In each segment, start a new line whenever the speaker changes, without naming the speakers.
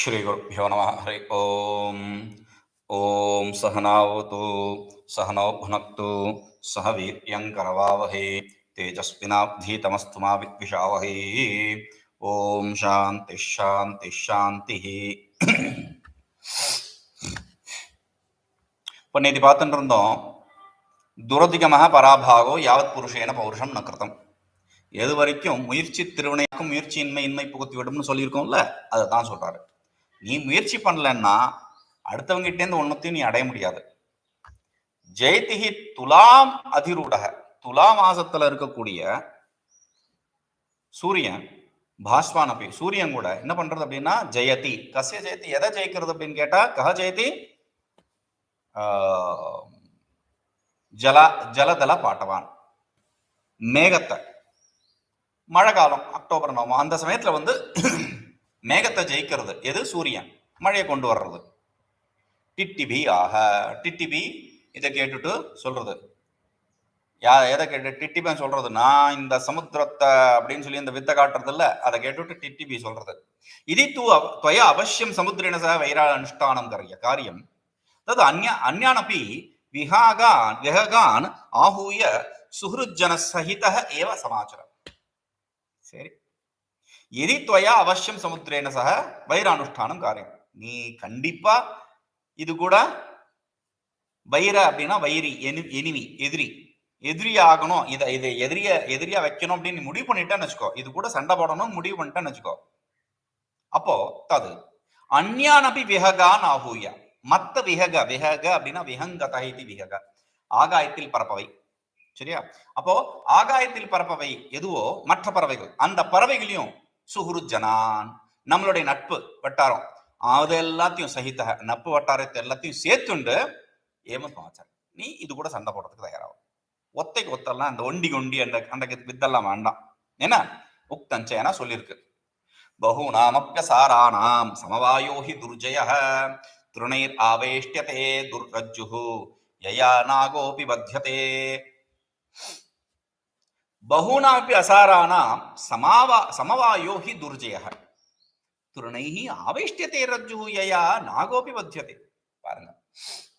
श्रीगुरुभ्यो नमः हरि ओम् ॐ सहनावतु सहनौ भुनक्तु सह वीर्यङ्करवावहै तेजस्विनाब्धीतमस्तु मा विद्विषावहै ॐ शान्तिः शान्तिः शान्तिः இப்போ நேற்று பார்த்துட்டு இருந்தோம் துரதிகமாக பராபாகோ யாவத் புருஷேன பௌருஷம் நக்கிருத்தம் எது வரைக்கும் முயற்சி திருவினைக்கும் முயற்சியின்மை இன்மை புகுத்தி விடும்னு சொல்லியிருக்கோம்ல அதை தான் சொல்றாரு நீ முயற்சி பண்ணலன்னா அடுத்தவங்கிட்டேருந்து ஒன்றத்தையும் நீ அடைய முடியாது. ஜெயதிகி துலாம் அதிரூடக துலா மாசத்துல இருக்கக்கூடிய சூரியன் பாஸ்வான் அப்படி சூரியன் கூட என்ன பண்றது அப்படின்னா ஜெயதி கசிய ஜெயதி எதை ஜெயிக்கிறது அப்படின்னு கேட்டா கஹ ஜெயதி ஜல ஜலதல பாட்டவான். மேகத்தை மழை காலம் அக்டோபர் நவம்பர் அந்த சமயத்துல வந்து மேகத்தை ஜெயிக்கிறது. எது? சூரியன். மழையை கொண்டு வர்றது. டிட்டிபி ஆக டிட்டிபி இதை கேட்டுட்டு சொல்றது. யா எதை கேட்டு டிட்டிபன் சொல்றது. நான் இந்த சமுத்திரத்தை அப்படின்னு சொல்லி இந்த வித்தை காட்டுறது இல்ல அதை கேட்டுட்டு டிட்டிபி சொல்றது. இது தூ துவய அவசியம் சமுத்திரேன சக வைரா அனுஷ்டானம் கரிய காரியம். தது அந்ய அந்யானப்பி விஹாகான் விஹகான் ஆகூய சுஹృஜன சகித ஏவ சமாச்சாரம். சரி. எதி துவயா அவசியம் சமுத்திரேன சக வைரானுஷ்டானம் காரியம் நீ கண்டிப்பா இது கூட வைர அப்படின்னா வைரி எனி எனிமி எதிரி எதிரி ஆகணும் இதை இதை எதிரிய எதிரியா வைக்கணும் அப்படின்னு நீ முடிவு பண்ணிட்டேன்னு வச்சுக்கோ இது கூட சண்டை போடணும்னு முடிவு பண்ணிட்டேன்னு வச்சுக்கோ அப்போ தது அந்யானபி விஹகான் ஆகூய மத்த விஹக விஹக அப்படின்னா விஹங்கத இது விஹக ஆகாயத்தில் பரப்பவை சரியா அப்போ ஆகாயத்தில் பறப்பவை எதுவோ மற்ற பறவைகள் அந்த பறவைகளையும் சுகுருஜனான் நம்மளுடைய நட்பு வட்டாரம். அது எல்லாத்தையும் சகித்தக நட்பு வட்டாரத்தை எல்லாத்தையும் சேர்த்துண்டு ஏம சமாச்சாரம் நீ இது கூட சண்டை போடுறதுக்கு தயாராகும் ஒத்தைக்கு ஒத்தெல்லாம் அந்த ஒண்டி கொண்டி அந்த அந்த வித்தெல்லாம் வேண்டாம். என்ன? உக்தஞ்சயனா சொல்லியிருக்கு. பகூனாமப்பியசாராணாம் சாராணாம் சமவாயோஹி துர்ஜய திருணைர் ஆவேஷ்யதே துர்ரஜ்ஜு யயா நாகோபி பத்தியதே பகுனாப்பி அசாராணாம் சமாவா சமவாயோ ஹி துர்ஜய திருணைஹி ஆவேஷ்யதே ரஜ்ஜுः யயா நாகோபி பத்தியதே பாருங்க.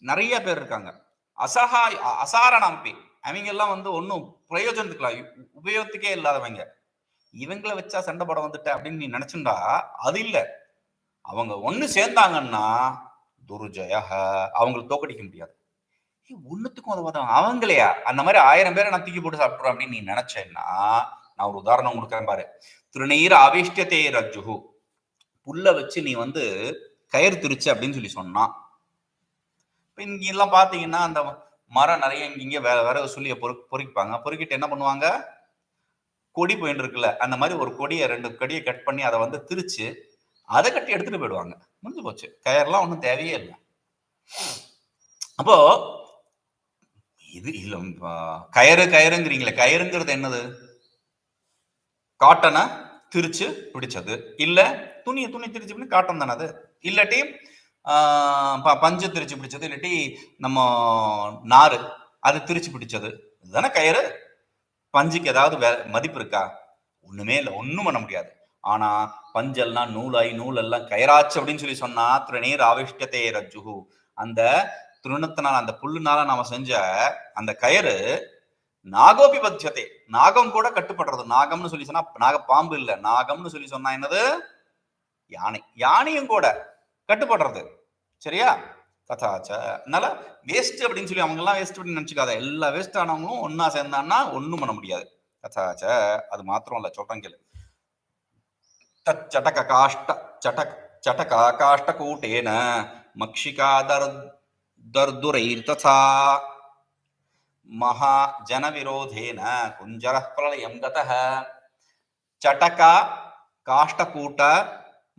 நிறைய பேர் இருக்காங்க. அசஹாய் அசாரணாம்பி அவங்க எல்லாம் வந்து ஒன்றும் பிரயோஜனத்துக்கலாம் உபயோகத்துக்கே இல்லாதவங்க. இவங்களை வச்சா சண்டை போட வந்துட்ட அப்படின்னு நீ நினைச்சுண்டா அது இல்லை. அவங்க ஒன்று சேர்ந்தாங்கன்னா துர்ஜய அவங்களை தோக்கடிக்க முடியாது. ஏய், அதை உதவாதவங்க அவங்களையா? அந்த மாதிரி ஆயிரம் பேரை நான் தூக்கி போட்டு சாப்பிட்றோம் அப்படின்னு நீ நினைச்சேன்னா நான் ஒரு உதாரணம் கொடுக்குறேன் பாரு. திருநீர் ஆவேஷ்டத்தே ரஜுகு புல்ல வச்சு நீ வந்து கயிறு திரிச்சு அப்படின்னு சொல்லி சொன்னான். இப்போ இங்க எல்லாம் பாத்தீங்கன்னா அந்த மரம் நிறைய இங்க இங்க வேற வேற சொல்லிய பொறு பொறுக்கிப்பாங்க. பொறுக்கிட்டு என்ன பண்ணுவாங்க? கொடி போயிட்டு இருக்குல்ல அந்த மாதிரி ஒரு கொடியை ரெண்டு கொடியை கட் பண்ணி அதை வந்து திரிச்சு அதை கட்டி எடுத்துட்டு போயிடுவாங்க. முடிஞ்சு போச்சு. கயர்லாம் ஒன்றும் தேவையே இல்லை. அப்போ இது இல்ல கயறு கயிறு கயிறுங்கிறீங்களே. கயிறுங்கிறது என்னது? காட்டனை? திரிச்சு பிடிச்சது. இல்ல துணியை துணி திரிச்சு பிடி காட்டன் தானே அது? இல்லாட்டி ப- பஞ்சு திரிச்சு பிடிச்சது இல்லாட்டி நம்ம நாறு அது திரிச்சு பிடிச்சது. இதுதானே கயிறு? பஞ்சுக்கு ஏதாவது வே மதிப்பு இருக்கா? ஒண்ணுமே இல்லை ஒண்ணும் பண்ண முடியாது. ஆனா பஞ்செல்லாம் நூலாய் நூல் எல்லாம் கயிறாச்சு அப்படின்னு சொல்லி சொன்னா திருநீர் ஆவிஷ்டத்தே ரஜ்ஜுகு அந்த திருணத்தினால் அந்த புல்லுனால நாம செஞ்ச அந்த கயிறு நாகோபி பத்தியத்தை. நாகம் கூட கட்டுப்படுறது. நாகம்னு சொல்லி சொன்னா நாக பாம்பு இல்ல. நாகம்னு சொல்லி சொன்னா என்னது? யானை. யானையும் கூட கட்டுப்படுறது. சரியா? ததாச்ச அதனால வேஸ்ட் அப்படின்னு சொல்லி அவங்க எல்லாம் வேஸ்ட் அப்படின்னு நினைச்சுக்காத. எல்லா வேஸ்ட் ஆனவங்களும் ஒன்னா சேர்ந்தான்னா ஒண்ணும் பண்ண முடியாது. ததாச்ச அது மாத்திரம் இல்ல. சொல்றேன் கேளு. தத் காஷ்ட சடக் சடக காஷ்ட கூட்டேன மக்ஷிகாதர் दर्दुरैर तथा महाजन विरोधेन कुंजर प्रलयं गतः। चटका, काष्ठकूट,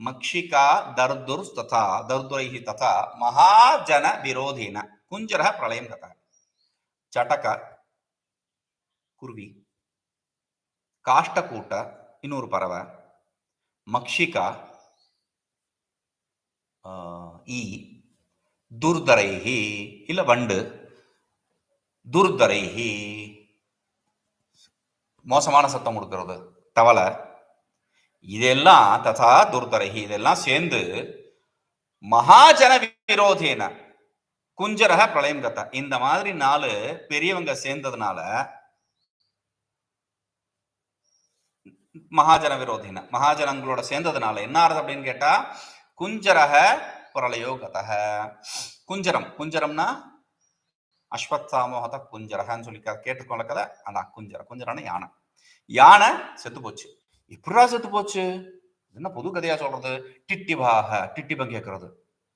मक्षिका, दर्दुर तथा, दर्दुरैः तथा महाजन विरोधेन कुंजरः प्रलयं गतः। चटक, कुर्वी। काष्ठकूट, इनूर परव। मक्षिका துர்தரைஹி இல்ல வண்டு. துர்தரைஹி. மோசமான சத்தம் கொடுக்கறது. தவளை இதெல்லாம் ததா துர்தரைஹி. இதெல்லாம் சேர்ந்து மகாஜன விரோதேன குஞ்சரக பிரளயம் கத்த. இந்த மாதிரி நாலு பெரியவங்க சேர்ந்ததுனால மகாஜன விரோதின மகாஜனங்களோட சேர்ந்ததுனால. என்ன ஆறுது அப்படின்னு கேட்டா குஞ்சரக பிரளயோ கதக குஞ்சரம். குஞ்சரம்னா அஸ்வத்தாமோகத குஞ்சரகன்னு சொல்லி க- கதை? அந்த குஞ்சர குஞ்சரம்னா யானை. யானை செத்து போச்சு. எப்படிடா செத்து போச்சு? என்ன புது கதையா சொல்றது? டிட்டிபாக டிட்டிபம் கேட்கறது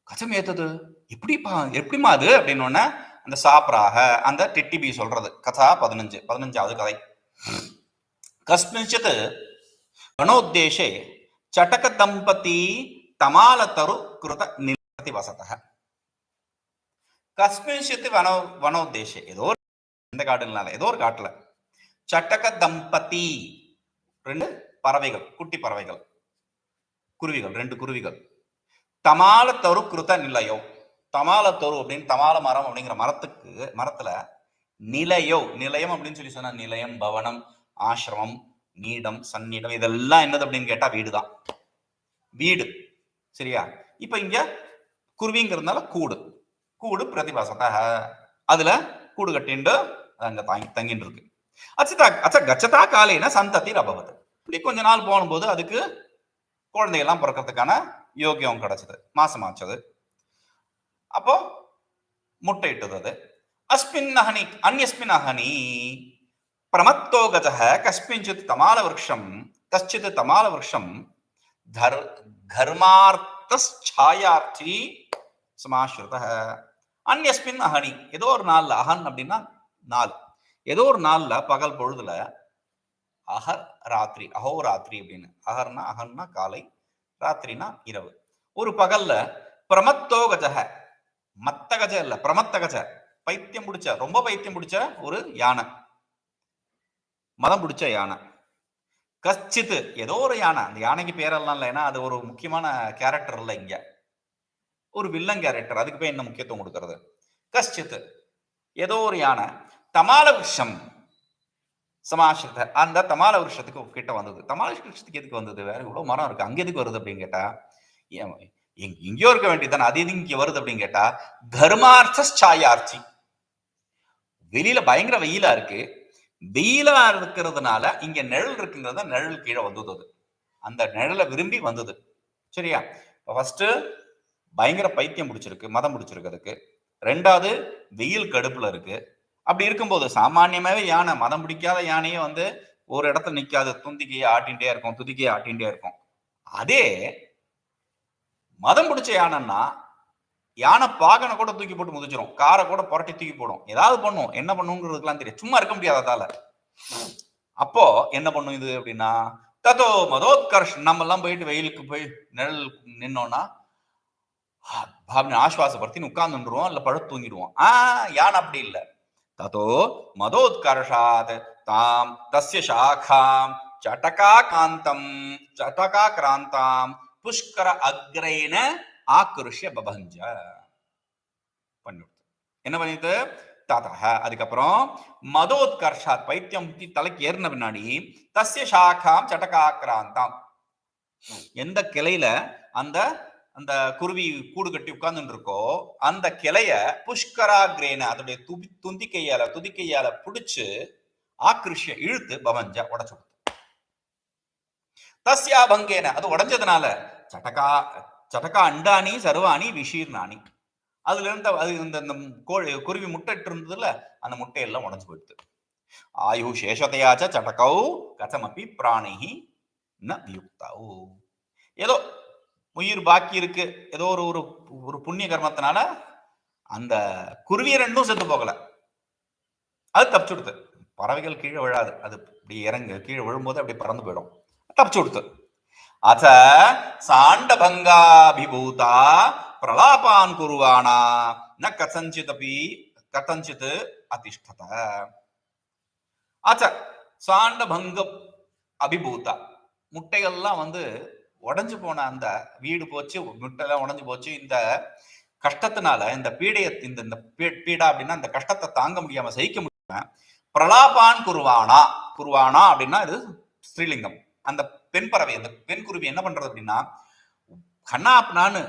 கச்சம் ஏத்தது. எப்படிப்பா எப்படிமா அது? அப்படின்னு அந்த சாப்ராக அந்த டிட்டிபி சொல்றது. கதா பதினஞ்சு. பதினஞ்சாவது கதை. கஸ்மிச்சித் கணோத்தேஷே சட்டக தம்பதி தமாலத்தரு கிருத நிலத்தி வசத கஸ்மிஞ்சித் வனோ வனோதேஷே ஏதோ ஒரு எந்த காடுனால ஏதோ ஒரு காட்டுல. சட்டக தம்பதி. ரெண்டு பறவைகள் குட்டி பறவைகள். குருவிகள் ரெண்டு குருவிகள். தமால தரு கிருத நிலையோ. தமால தரு அப்படின்னு தமால மரம் அப்படிங்கிற மரத்துக்கு மரத்துல நிலையோ. நிலையம் அப்படின்னு சொல்லி சொன்னா நிலையம் பவனம் ஆசிரமம் நீடம் சந்நிடம் இதெல்லாம் என்னது அப்படின்னு கேட்டா வீடுதான். வீடு. சரியா? இப்ப இங்க குருவிங்கிறதுனால கூடு. கூடு பிரதிபாசத்தக அதுல கூடு கட்டிண்டு அங்க தாங்கி தங்கிட்டு இருக்கு அச்சதா அச்ச கச்சதா காலையின சந்ததி அபவது இப்படி கொஞ்ச நாள் போகும்போது அதுக்கு குழந்தைகள்லாம் பிறக்கிறதுக்கான யோக்கியம் கிடைச்சது. மாசமாச்சது அப்போ முட்டையிட்டது அது. அஸ்மின் அஹனி அந்யஸ்மின் அஹனி. பிரமத்தோ கஜக கஸ்மிஞ்சித் தமால விரக்ஷம் கஷ்டித் தமால விரக்ஷம் தர் கர்மார்த்தச்சாயார்த்தி சமாஸ்ருத அந்யஸ்மின் அஹனி ஏதோ ஒரு நாள்ல அஹன் அப்படின்னா நாள். ஏதோ ஒரு நாள்ல பகல் பொழுதுல அகர் ராத்திரி அஹோ ராத்திரி அப்படின்னு. அகர்னா அகன்னா காலை ராத்திரினா இரவு. ஒரு பகல்ல பிரமத்தோ கஜக மத்த கஜ இல்ல பிரமத்த கஜ பைத்தியம் பிடிச்ச ரொம்ப பைத்தியம் பிடிச்ச ஒரு யானை. மதம் பிடிச்ச யானை. கச்சித்து ஏதோ ஒரு யானை. அந்த யானைக்கு பேரெல்லாம் இல்லை. ஏன்னா அது ஒரு முக்கியமான கேரக்டர் இல்லை இங்க. ஒரு வில்லன் கேரக்டர் அதுக்கு போய் என்ன முக்கியத்துவம் கொடுக்கறது? கஷ்டித்து. ஏதோ ஒரு யானை. தமால விஷம் சமாசத்தை அந்த தமால வருஷத்துக்கு கிட்ட வந்தது. தமால வருஷத்துக்கு எதுக்கு வந்தது? வேற இவ்வளவு மரம் இருக்கு. அங்க எதுக்கு வருது அப்படின்னு கேட்டா ஏன் எங்க- எங்கேயோ இருக்க வேண்டியதுதானே அது எது இங்க வருது அப்படின்னு கேட்டா தர்மார்த்த சாயார்த்தி வெளியில பயங்கர வெயிலா இருக்கு. வெயிலா இருக்கிறதுனால இங்க நிழல் இருக்குங்கிறத நிழல் கீழே வந்தது. அது அந்த நிழலை விரும்பி வந்தது. சரியா? ஃபர்ஸ்ட் பயங்கர பைத்தியம் பிடிச்சிருக்கு மதம் பிடிச்சிருக்கு அதுக்கு. ரெண்டாவது வெயில் கடுப்புல இருக்கு. அப்படி இருக்கும்போது சாமானியமாவே யானை மதம் பிடிக்காத யானையே வந்து ஒரு இடத்துல நிக்காது. துந்திக்கையை ஆட்டின்டே இருக்கும் துதிக்கையை ஆட்டின்டே இருக்கும். அதே மதம் பிடிச்ச யானைன்னா யானை பாகனை கூட தூக்கி போட்டு முதிச்சிரும். காரை கூட புரட்டி தூக்கி போடும். ஏதாவது பண்ணும். என்ன பண்ணுங்கிறதுக்கெல்லாம் தெரியும் சும்மா இருக்க முடியாது அதால. அப்போ என்ன பண்ணும் இது அப்படின்னா ததோ மதோத்கர்ஷ் நம்ம எல்லாம் போயிட்டு வெயிலுக்கு போய் நிழல் நின்னோம்னா அப்படின்னு ஆஸ்வாசப்படுத்தி உட்கார்ந்துருவோம் இல்ல பழு தூங்கிடுவோம். ஆஹ் யானை அப்படி இல்லை. ததோ மதோத்கர்ஷாத் தாம் தஸ்ய சாகாம் சட்டகா காந்தம் சட்டகா கிராந்தாம் புஷ்கர அக்ரேன ஆக்ருஷ்ய பபஞ்ச. பண்ணிவிடுது என்ன பண்ணிட்டு ததக அதுக்கப்புறம் மதோத்கர்ஷாத் பைத்தியம் தலைக்கு ஏறின பின்னாடி தசிய சாக்காம் சட்டகாக்கிராந்தாம் எந்த கிளையில அந்த அந்த குருவி கூடு கட்டி உட்கார்ந்துட்டு இருக்கோ அந்த கிளைய புஷ்கராகிரேன அதனுடைய துபி துந்திக்கையால துதிக்கையால பிடிச்சு ஆக்ருஷ்ய இழுத்து பவஞ்ச உடச்சு கொடுத்து. தஸ்யா பங்கேன அது உடஞ்சதுனால சட்டகா சட்டகா அண்டானி சர்வாணி விஷீர்ணானி அதுல இருந்த அது இந்த இந்த கோழி குருவி முட்டைட்டு இருந்ததுல அந்த முட்டையெல்லாம் உடஞ்சு போயிடுது. ஆயு சேஷதையாச்ச சட்டகௌ கதமப்பி பிராணிகி ந வியுக்தாவு ஏதோ உயிர் பாக்கி இருக்கு. ஏதோ ஒரு ஒரு ஒரு புண்ணிய கர்மத்தினால அந்த குருவி ரெண்டும் செத்து போகல. அது தப்பிச்சு கொடுத்து பறவைகள் கீழே விழாது. அது இப்படி இறங்கு கீழே விழும்போது அப்படி பறந்து போயிடும். தப்பிச்சு கொடுத்து அத சாண்டபங்காபிபூதா பிரலாபான் குருவானா. ந கசஞ்சித் அப்படி கதஞ்சித் அதிஷ்டத. அச்ச சாண்டபங்கம் அபிபூதா முட்டைகள்லாம் வந்து உடஞ்சு போன அந்த வீடு போச்சு முட்டைலாம் உடஞ்சு போச்சு. இந்த கஷ்டத்தினால இந்த பீடைய இந்த இந்த பீடா அப்படின்னா இந்த கஷ்டத்தை தாங்க முடியாம சகிக்க முடியாம பிரலாபான் குருவானா குருவானா அப்படின்னா இது ஸ்ரீலிங்கம். அந்த பெண் பறவை அந்த பெண் குருவி என்ன பண்றது அப்படின்னா கண்ணாப்னான்னு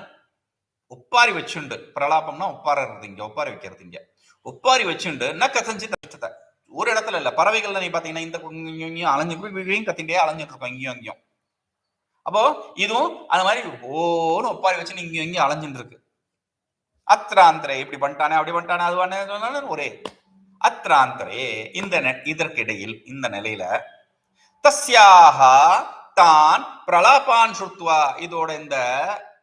ஒப்பாரி வச்சுண்டு. பிரலாபம்னா ஒப்பாறது இங்க ஒப்பாரி வைக்கிறது இங்க. ஒப்பாரி வச்சுண்டு என்ன கசஞ்சு கஷ்டத்தை ஒரு இடத்துல இல்ல பறவைகள்ல நீ பாத்தீங்கன்னா இந்த இங்கேயும் இங்கேயும் அலைஞ்சு இங்கேயும் கத்திண்டே அலைஞ்சிட்டு இருக்கோம் இங்கேயும் அங்கேயும் அப்போ இதுவும் அந்த மாதிரி ஓன்னு ஒப்பாரி வச்சு இங்க இங்கேயும் அலைஞ்சுட்டு இருக்கு. அத்ராந்தரே இப்படி பண்ணிட்டானே அப்படி பண்ணிட்டானே அது ஒரே. அத்ராந்தரே இந்த நெ- இதற்கிடையில் இந்த நிலையில தஸ்யாகா தான் பிரலாபான் சுத்வா இதோட இந்த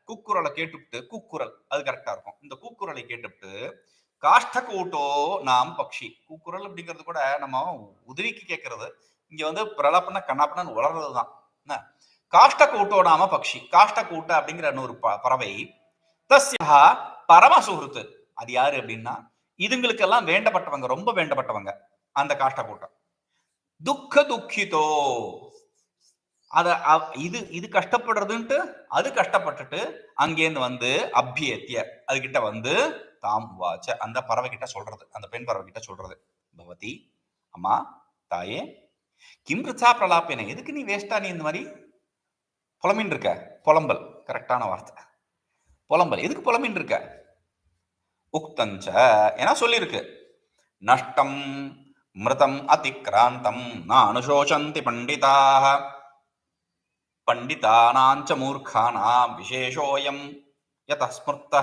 கூக்குரலை கேட்டுவிட்டு கூக்குரல் அது கரெக்டா இருக்கும். இந்த கூக்குரலை கேட்டுவிட்டு காஷ்ட கூட்டோ நாம் பக்ஷி. கூக்குரல் அப்படிங்கிறது கூட நம்ம உதவிக்கு கேட்கறது. இங்க வந்து பிரலாப்பன கண்ணாப்பன வளர்றது தான் என்ன? காஷ்ட கூட்டோ நாம பக்ஷி. காஷ்ட கூட்ட அப்படிங்கிற இன்னொரு ப- பறவை. தஸ்யா பரம சுகிருத்து அது யாரு அப்படின்னா இதுங்களுக்கெல்லாம் வேண்டப்பட்டவங்க ரொம்ப வேண்டப்பட்டவங்க அந்த காஷ்ட கூட்டம் துக்க துக்கிதோ அதை இது இது கஷ்டப்படுறதுன்ட்டு அது கஷ்டப்பட்டுட்டு அங்கேருந்து வந்து அபியத்திய அதுகிட்ட வந்து தாம் வாச்ச அந்த பறவை கிட்ட சொல்றது. அந்த பெண் பறவை கிட்ட சொல்றது. பவதி அம்மா தாயே கிம் ரிச்சா பிரலாப்பின எதுக்கு நீ வேஸ்டா நீ இந்த மாதிரி புலம்பின் இருக்க புலம்பல் கரெக்டான வார்த்தை. புலம்பல். எதுக்கு புலம்பின் இருக்க உக்தஞ்ச. ஏன்னா சொல்லியிருக்கு நஷ்டம் மிருதம் அதிக்ராந்தம் நான் அனுசோசந்தி பண்டிதாக. பண்டிதானாஞ்ச மூர்க்கானாம் விசேஷோயம் யத ஸ்மிருத்த.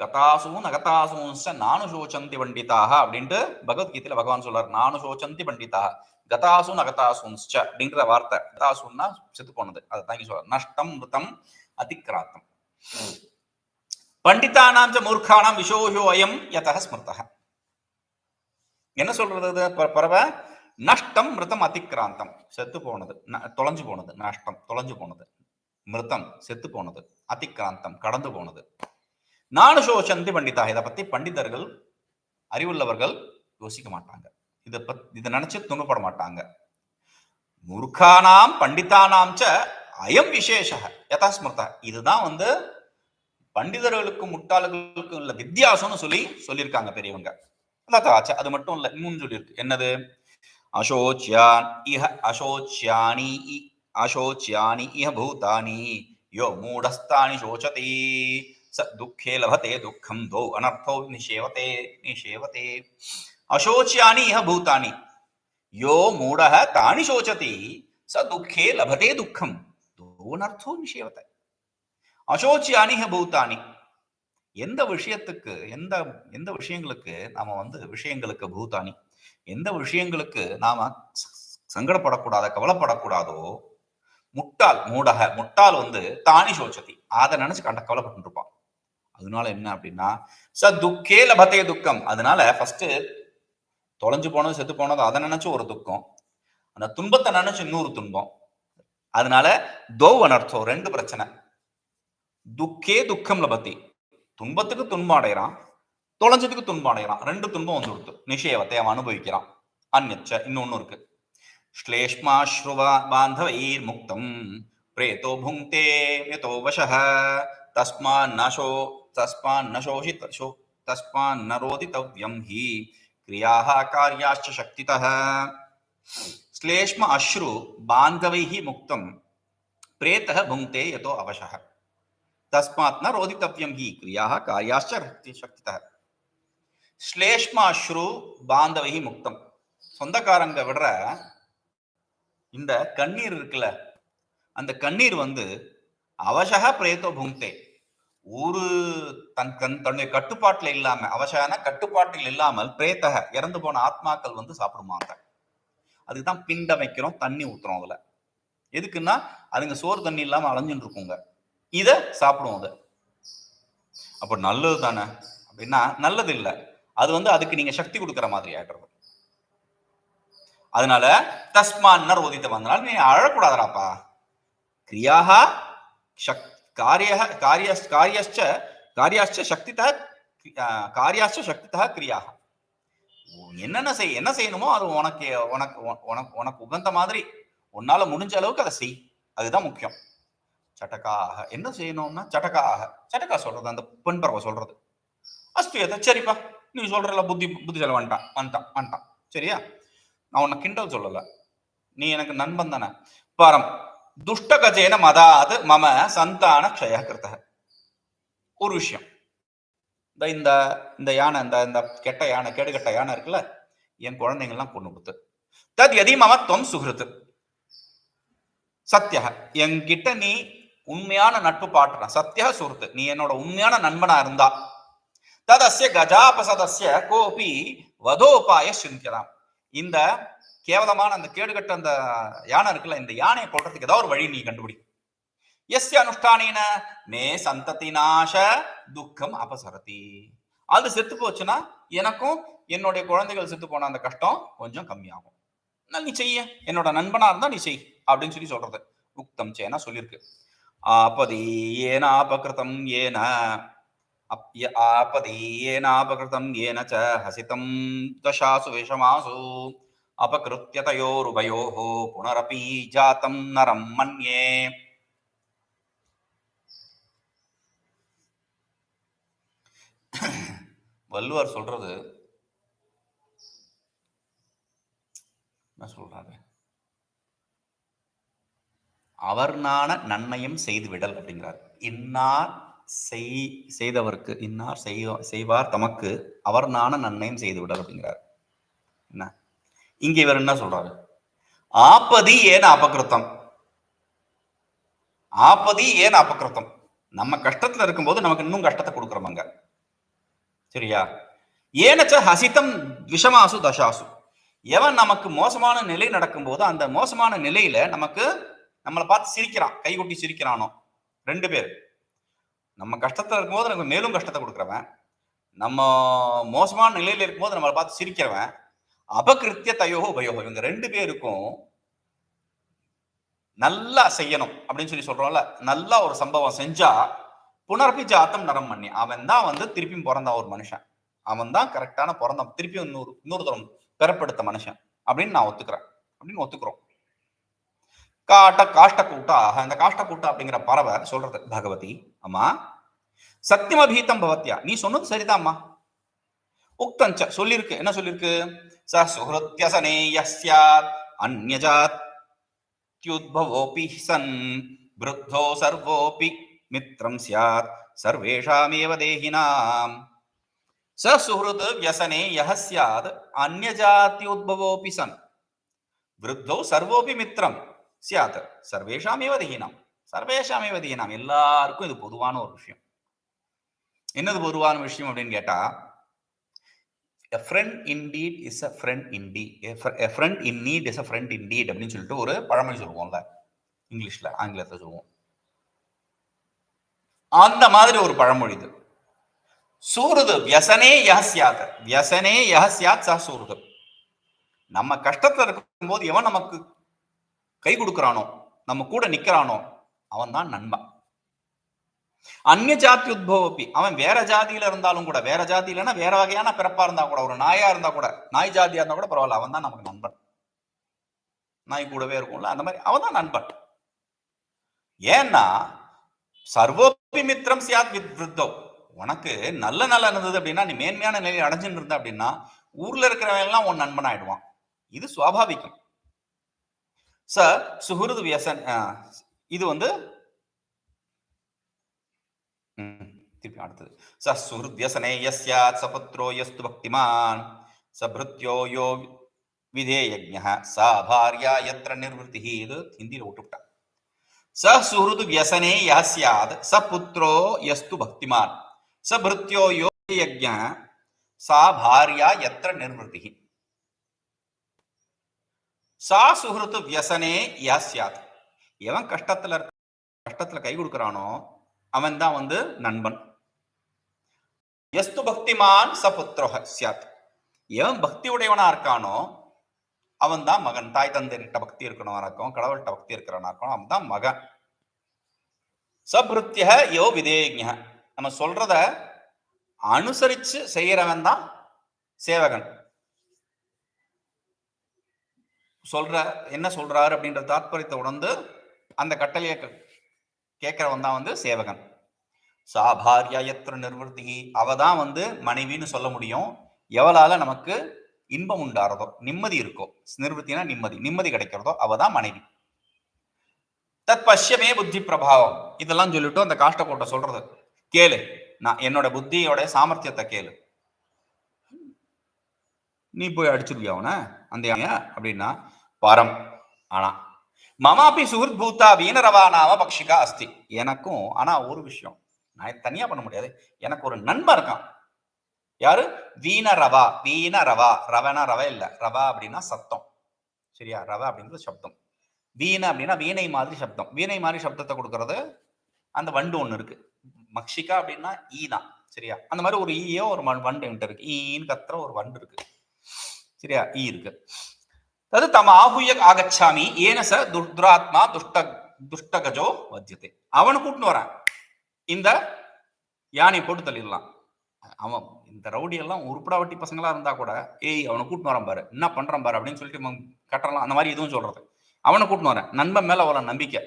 கதாசூன் அகதாசூன்ச நானு சோச்சந்தி பண்டிதாக அப்படின்ட்டு பகவத்கீதையில பகவான் சொல்றார். நானு சோச்சந்தி பண்டிதாக. கதாசூன் அகதாசூன்ஸ்ச அப்படிங்கிற வார்த்தை. கதாசூன்னா செத்து போனது. அதை தாங்கி சொல்ற நஷ்டம் மிருத்தம் அதிக்கிராத்தம். பண்டிதானாம் ச மூர்க்கானாம் விசோஷோ யத யதः என்ன சொல்றது இது? பறவை? நஷ்டம் மிருதம் அதிக்கிராந்தம். செத்து போனது ந- தொலைஞ்சு போனது நஷ்டம் தொலைஞ்சு போனது. மிருதம் செத்து போனது அதிக்கிராந்தம் கடந்து போனது. நானு சோசந்தி பண்டிதா இதை பத்தி பண்டிதர்கள் அறிவுள்ளவர்கள் யோசிக்க மாட்டாங்க. இதை பத் இதை நினைச்சு துணப்பட மாட்டாங்க. மூர்க்கானாம் பண்டிதானாம் ச அயம் விசேஷ யதா ஸ்மிருதா இதுதான் வந்து பண்டிதர்களுக்கும் முட்டாளர்களுக்கும் உள்ள வித்தியாசம்னு சொல்லி சொல்லியிருக்காங்க பெரியவங்க. அது மட்டும் இல்லை இன்னும் சொல்லியிருக்கு. என்னது? அசோச்சியான் இஹ அசோச்சியானி இ- அசோச்சியானி இஹ பூதானி யோ மூடஸ்தானி சோச்சதி ச துக்கே லபதே துக்கம் தோ அனர்த்தோ நிஷேவதே நிஷேவதே அசோச்சியானி இஹ பூதானி யோ மூடः தானி சோச்சதி ச துக்கே லபதே துக்கம் தோ அனர்த்தோ நிஷேவதே அசோச்சியானி இஹ பூதானி எந்த விஷயத்துக்கு எந்த எந்த விஷயங்களுக்கு நாம வந்து விஷயங்களுக்கு பூதானி எந்த விஷயங்களுக்கு நாம சங்கடப்படக்கூடாத கவலைப்படக்கூடாதோ முட்டாள் மூடக முட்டாள் வந்து தானி சோச்சதி. அதை நினைச்சு கண்ட கவலைப்பட்டு இருப்பான் அதனால என்ன அப்படின்னா ச துக்கே லபத்தைய துக்கம். அதனால ஃபர்ஸ்ட் தொலைஞ்சு போனது செத்து போனது அதை நினைச்சு ஒரு துக்கம். அந்த துன்பத்தை நினைச்சு இன்னொரு துன்பம். அதனால தோ அனர்த்தம் ரெண்டு பிரச்சனை. துக்கே துக்கம் லபத்தி. துன்பத்துக்கு துன்பம் அடைகிறான் தொலைஞ்சதுக்கு துன்பம் அடைகிறான் ரெண்டு துன்பம் வந்து கொடுத்து நிஷேவத்தை அவன் அனுபவிக்கிறான் அந்நச்ச இன்னொன்னு இருக்கு ஸ்லேஷ்மாஸ்ருவா பாந்தவைர் முக்தம் பிரேதோ புங்க்தே யதோ வசः தஸ்மான் நசோ தஸ்மான் நசோஷித சோ தஸ்மான் நரோதித்தவ்யம் ஹி கிரியாः कार्याश्च शक्तितः श्लेष्म अश्रु बान्धवैः मुक्तं प्रेतः भुङ्क्ते यतो अवशः तस्मात् न रोदितव्यं हि क्रियाः कार्याश्च रक्ति- शक्तितः ஸ்லேஷ்மாஸ்ரு பாந்தவகி முக்தம். சொந்தக்காரங்க விடுற இந்த கண்ணீர் இருக்குல்ல அந்த கண்ணீர் வந்து அவசக பிரேத்தோ புங்தே ஒரு தன் தன் தன்னுடைய கட்டுப்பாட்டில் இல்லாம அவசகன கட்டுப்பாட்டில் இல்லாமல் பிரேத்தக இறந்து போன ஆத்மாக்கள் வந்து சாப்பிடுமாங்க. அதுக்குதான் பிண்டமைக்கிறோம் தண்ணி ஊத்துறோம் அதுல. எதுக்குன்னா அதுங்க சோறு தண்ணி இல்லாம அலைஞ்சுட்டு இருக்குங்க. இத சாப்பிடுவோம் அதை. அப்ப நல்லது தானே அப்படின்னா நல்லது இல்லை அது வந்து அதுக்கு நீங்க சக்தி கொடுக்குற மாதிரி ஆயிடுறது. அதனால தஸ்மான்னர் ரோதித்த வந்தனால நீ அழக்கூடாதராப்பா கிரியாகா சக் காரிய காரிய காரியச்ச காரியாச்ச சக்தித காரியாச்ச சக்திதா கிரியாக. என்னென்ன செய் என்ன செய்யணுமோ அது உனக்கு உனக்கு உனக்கு உனக்கு உகந்த மாதிரி. உன்னால முடிஞ்ச அளவுக்கு அதை செய். அதுதான் முக்கியம். சட்டக்காக என்ன செய்யணும்னா சட்டக்காக சட்டக்கா சொல்றது அந்த பெண் பறவை சொல்றது. அஸ்து எதை சரிப்பா. நீ சொல்றல புத்தி புத்திசாலி வந்துட்டான் வந்துட்டான் வந்துட்டான். சரியா? நான் உன்னை கிண்டல் சொல்லல. நீ எனக்கு நண்பன் தானே. பரம். துஷ்டகஜேன மதாத் மம சந்தான க்ஷய கிருத்த ஒரு விஷயம். இந்த இந்த இந்த யானை இந்த இந்த கெட்ட யானை கேடுகெட்ட யானை இருக்குல்ல? என் குழந்தைங்கள்லாம் கொண்டு கொடுத்து. தத் எதி மமத்துவம் சுகிருத்து. சத்தியா என்கிட்ட நீ உண்மையான நட்பு பாட்டுறான் சத்தியா சுருத்து நீ என்னோட உண்மையான நண்பனா இருந்தா. ததசிய கஜாபசதசிய கோபி வதோபாய சிந்திக்கலாம் இந்த கேவலமான அந்த கேடுகட்ட அந்த யானை இருக்குல்ல இந்த யானையை கொள்றதுக்கு ஏதாவது ஒரு வழி நீ கண்டுபிடி. எஸ் அனுஷ்டானின மே சந்ததி நாச துக்கம் அபசரதி. அது செத்து போச்சுன்னா எனக்கும் என்னுடைய குழந்தைகள் செத்து போன அந்த கஷ்டம் கொஞ்சம் கம்மியாகும். நான் நீ செய்ய. என்னோட நண்பனா இருந்தா நீ செய் அப்படின்னு சொல்லி சொல்றது. உக்தம் சேனா சொல்லியிருக்கு. ஆபதி ஏனாபகிருதம் ஏன அப்ய ஆபதி ஏனாபகிருதம் ஏனச்ச ஹசிதம் தசாசு விஷமாசு அபகிருத்தியதயோருபயோः புனரபி ஜாத்தம் நரம் மன்யே வள்ளுவர் சொல்றது என்ன சொல்றாரு? அவர் நாண நன்மையும் செய்து விடல் அப்படிங்கிறார். இன்னார் செய் செய்தவருக்கு இன்னார் செய்வ- செய்வார் தமக்கு அவர் நாண நன்மையும் செய்து விடல் அப்படிங்கிறார். என்ன? இங்க இவர் என்ன சொல்றாரு? ஆப்பதி ஏன் அபகிருத்தம் ஆப்பதி ஏன் அபகிருத்தம் நம்ம கஷ்டத்துல இருக்கும்போது நமக்கு இன்னும் கஷ்டத்தை கொடுக்குறவங்க சரியா? ஏனச்ச ஹசிதம் விஷமாசு தசாசு. எவன் நமக்கு மோசமான நிலை நடக்கும்போது அந்த மோசமான நிலையில நமக்கு நம்மளை பார்த்து சிரிக்கிறான். கைகொட்டி சிரிக்கிறானோ? ரெண்டு பேர். நம்ம கஷ்டத்தில் இருக்கும்போது நமக்கு மேலும் கஷ்டத்தை கொடுக்குறவன். நம்ம மோசமான நிலையில் இருக்கும்போது நம்மளை பார்த்து சிரிக்கிறவன். அபகிருத்திய தயோகோ உபயோகம் இவங்க ரெண்டு பேருக்கும் நல்லா செய்யணும் அப்படின்னு சொல்லி சொல்றோம்ல. நல்லா ஒரு சம்பவம் செஞ்சா புனர்பி ஜாத்தம் நரம் பண்ணி அவன் தான் வந்து திருப்பியும் பிறந்தான் ஒரு மனுஷன். அவன் தான் கரெக்டான பிறந்தான் திருப்பியும் இன்னொரு இன்னொரு தரம் பிறப்பெடுத்த மனுஷன் அப்படின்னு நான் ஒத்துக்கிறேன். அப்படின்னு ஒத்துக்கிறோம். காட்ட காஷ்ட கூட்டா இந்த காஷ்ட கூட்டா அப்படிங்கிற பறவை சொல்றது பகவதி அம்மா சத்தியமபீதம் பவத்தியா நீ சொன்னது சரிதாம்மா. உக்தஞ்ச சொல்லியிருக்கு. என்ன சொல்லியிருக்கு? ச சுஹൃத்யசனேய ஸ்யாத் அந்யஜாத்யுத்பவோபி சன் விருத்தோ சர்வோபி மித்ரம் சியாத் சர்வேஷாமேவ தேகினாம். ச சுஹൃத் வியசனே யஹ சியாத் அந்யஜாத்யுத்பவோபி சன் விருத்தோ சர்வோபி மித்ரம். சியாத். சர்வேஷாமேவ தீனாம் சர்வேஷாமேவ தீனாம் எல்லாருக்கும் இது பொதுவான ஒரு விஷயம். என்னது பொதுவான விஷயம் அப்படின்னு கேட்டா a friend indeed is a friend indeed. A fr- a friend அப்படின்னு சொல்லிட்டு ஒரு பழமொழி சொல்லுவோம்ல. இங்கிலீஷ்ல ஆங்கிலத்துல சொல்லுவோம். அந்த மாதிரி ஒரு பழமொழி இது. சூருது வியசனே யஹஸ்யாத் வியசனே யஹஸ்யாத் ச சூருது. நம்ம கஷ்டத்துல இருக்கும்போது எவன் நமக்கு கை கொடுக்கறானோ? நம்ம கூட நிக்கிறானோ? அவன் தான் நண்பன். அந்நிய ஜாதி உத்பவப்பி. அவன் வேற ஜாதியில இருந்தாலும் கூட வேற ஜாதியிலனா வேற வகையான பிறப்பா இருந்தா கூட ஒரு நாயா இருந்தா கூட நாய் ஜாதியா இருந்தா கூட பரவாயில்ல அவன் தான் நமக்கு நண்பன். நாய் கூடவே இருக்கும்ல அந்த மாதிரி அவன் தான் நண்பன். ஏன்னா சர்வோபி மித்ரம் சியாத் வித் உனக்கு நல்ல நல்லா இருந்தது அப்படின்னா நீ மேன்மையான நிலையை அடைஞ்சுன்னு இருந்த அப்படின்னா ஊர்ல இருக்கிறவன் எல்லாம் உன் நண்பன் ஆயிடுவான் இது சுவாபாவிகம். ச சுஹுருது வியசன். இது வந்து திருப்பி அடுத்தது. ச சுஹுருத் வியசனே யஸ்யாத் சபுத்ரோ யஸ்து பக்திமான் சபிருத்யோ யோ விதேயஜ்ஞா சா பாரியா யத்ர நிர்வத்தி இது ஹிந்தியில் விட்டுவிட்டான். ச சுஹுருது வியசனே யாஸ்யாத் ச புத்ரோ யஸ்து பக்திமான் ச பிருத்யோ யோ யஜ்ஞ சா பாரியா யத்ர நிர்வத்தி சா சுஹൃத்து வியசனே யாஸ்யாத். எவன் கஷ்டத்துல இருக்க கஷ்டத்துல கை கொடுக்கறானோ அவன் தான் வந்து நண்பன். எஸ்து பக்திமான் ச புத்ரோஹ சியாத் எவன் பக்தி உடையவனா இருக்கானோ அவன் தான் மகன். தாய் தந்தையிட்ட பக்தி இருக்கணும் இருக்கும் கடவுள்கிட்ட பக்தி இருக்கிறவனா இருக்கும் அவன் தான் மகன். சபிருத்திய யோ விதேஜ நம்ம சொல்றத அனுசரிச்சு செய்யறவன் தான் சேவகன். சொல்ற என்ன சொல்றாரு அப்படின்ற தாத்பரியத்தை உணர்ந்து அந்த கட்டளையை கேட்குறவன் கேட்கிறவன் தான் வந்து சேவகன். சாபாரியா எத்திர நிர்வர்த்தி. அவ தான் வந்து மனைவின்னு சொல்ல முடியும். எவளால நமக்கு இன்பம் உண்டாகிறதோ நிம்மதி இருக்கோ நிர்வൃத்தினா நிம்மதி நிம்மதி கிடைக்கிறதோ அவ தான் மனைவி. தத் பஷ்யமே புத்தி பிரபாவம். இதெல்லாம் சொல்லிட்டு அந்த காஷ்டக்கோட்டை சொல்றது. கேளு. நான் என்னோட புத்தியோட சாமர்த்தியத்தை கேளு. நீ போய் அடிச்சிருவியா அவனை? அந்த யானைய அப்படின்னா பரம். ஆனா மமாபி சுகிருத் பூத்தா வீணரவா நாம பக்ஷிகா அஸ்தி. எனக்கும் ஆனா ஒரு விஷயம் நான் தனியா பண்ண முடியாது. எனக்கு ஒரு நண்பன் இருக்கான். யாரு? வீண ரவா வீண ரவா. ரவனா ரவ இல்ல. ரவா அப்படின்னா சத்தம். சரியா? ரவ அப்படிங்கிறது சப்தம். வீண அப்படின்னா வீணை மாதிரி சப்தம். வீணை மாதிரி சப்தத்தை கொடுக்கறது அந்த வண்டு ஒண்ணு இருக்கு. மக்ஷிகா அப்படின்னா ஈ தான் சரியா? அந்த மாதிரி ஒரு ஈயோ ஒரு மண் வண்டு என்கிட்ட இருக்கு. ஈன்னு கத்துற ஒரு வண்டு இருக்கு. சரியா? ஈ இருக்கு. தது தம ஆகுய ஆகச்சாமி ஏன ச துர்துராத்மா துஷ்ட துஷ்டகஜோ வத்தியத்தை அவனை கூட்டின்னு வரான். இந்த யானை போட்டு தள்ளிடலாம். அவன் இந்த ரவுடி எல்லாம் உருப்படா வட்டி பசங்களா இருந்தா கூட ஏய் அவனை கூட்டின்னு வரான் பாரு. என்ன பண்றான் பாரு அப்படின்னு சொல்லிட்டு இவன் கட்டலாம் அந்த மாதிரி எதுவும் சொல்றது. அவனை கூட்டின்னு வரேன். நண்பன் மேல அவ்வளவு நம்பிக்கை.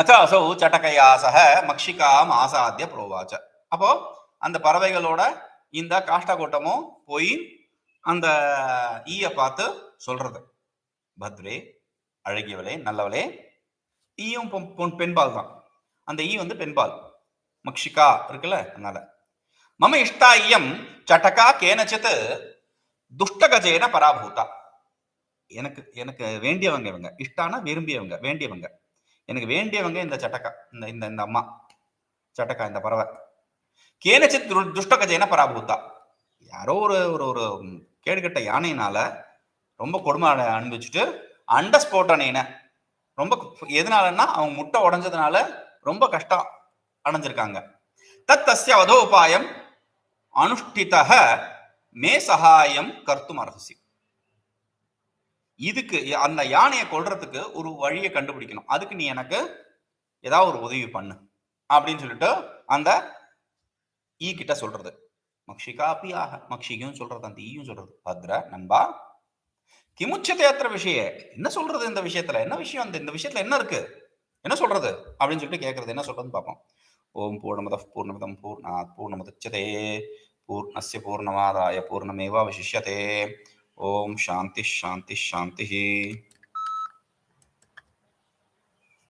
அச்ச அசௌ சட்டகையாசக மக்ஷிகாம் ஆசாத்திய புரோவாச்ச. அப்போ அந்த பறவைகளோட இந்த காஷ்டா கூட்டமும் போய் அந்த ஈய பார்த்து சொல்றது. பத்ரே அழகியவளே நல்லவளே. ஈயும் பொ- பொன் பெண்பால் தான். அந்த ஈ வந்து பெண்பால். மக்ஷிகா இருக்குல்ல அதனால. மம இஷ்டா இயம் சட்டகா கேனச்சித் துஷ்டகஜேன பராபூதா. எனக்கு எனக்கு வேண்டியவங்க இவங்க. இஷ்டானா விரும்பியவங்க வேண்டியவங்க. எனக்கு வேண்டியவங்க இந்த சட்டக்கா இந்த இந்த இந்த அம்மா. சட்டக்கா இந்த பறவை. கேனச்சித் து- துஷ்டகஜேன பராபூத்தா யாரோ ஒரு ஒரு ஒரு கேடுகட்ட யானையினால ரொம்ப கொடுமை அனு- அனுபவிச்சுட்டு அண்டஸ்போட்டனேன ரொம்ப எதனாலன்னா அவங்க முட்டை உடஞ்சதுனால ரொம்ப கஷ்டம் அடைஞ்சிருக்காங்க. தத் தஸ்ய வதோபாயம் அனுஷ்டிதः மே சகாயம் கர்த்தும் அர்ஹசி. இதுக்கு அந்த யானையை கொள்றதுக்கு ஒரு வழியை கண்டுபிடிக்கணும். அதுக்கு நீ எனக்கு ஏதாவது ஒரு உதவி பண்ணு. அப்படின்னு சொல்லிட்டு அந்த ஈ கிட்ட சொல்றது. மக்ஷிகா ஆக மக்ஷிகும் சொல்றது அந்த ஈயும் சொல்றது. பத்ர நண்பா. கிமுச்சத்தை அத்திர விஷய என்ன சொல்றது இந்த விஷயத்துல? என்ன விஷயம் அந்த இந்த விஷயத்துல என்ன இருக்கு? என்ன சொல்றது? அப்படின்னு சொல்லிட்டு கேட்கறது என்ன சொல்றதுன்னு பார்ப்போம். ஓம் பூர்ணமத பூர்ணமிதம் பூர்ணாத் பூர்ணமுதச்சதே. பூர்ணஸ்ய பூர்ணமாதாய பூர்ணமேவாவசிஷ்யதே ஓம் சாந்தி சாந்தி சாந்தி.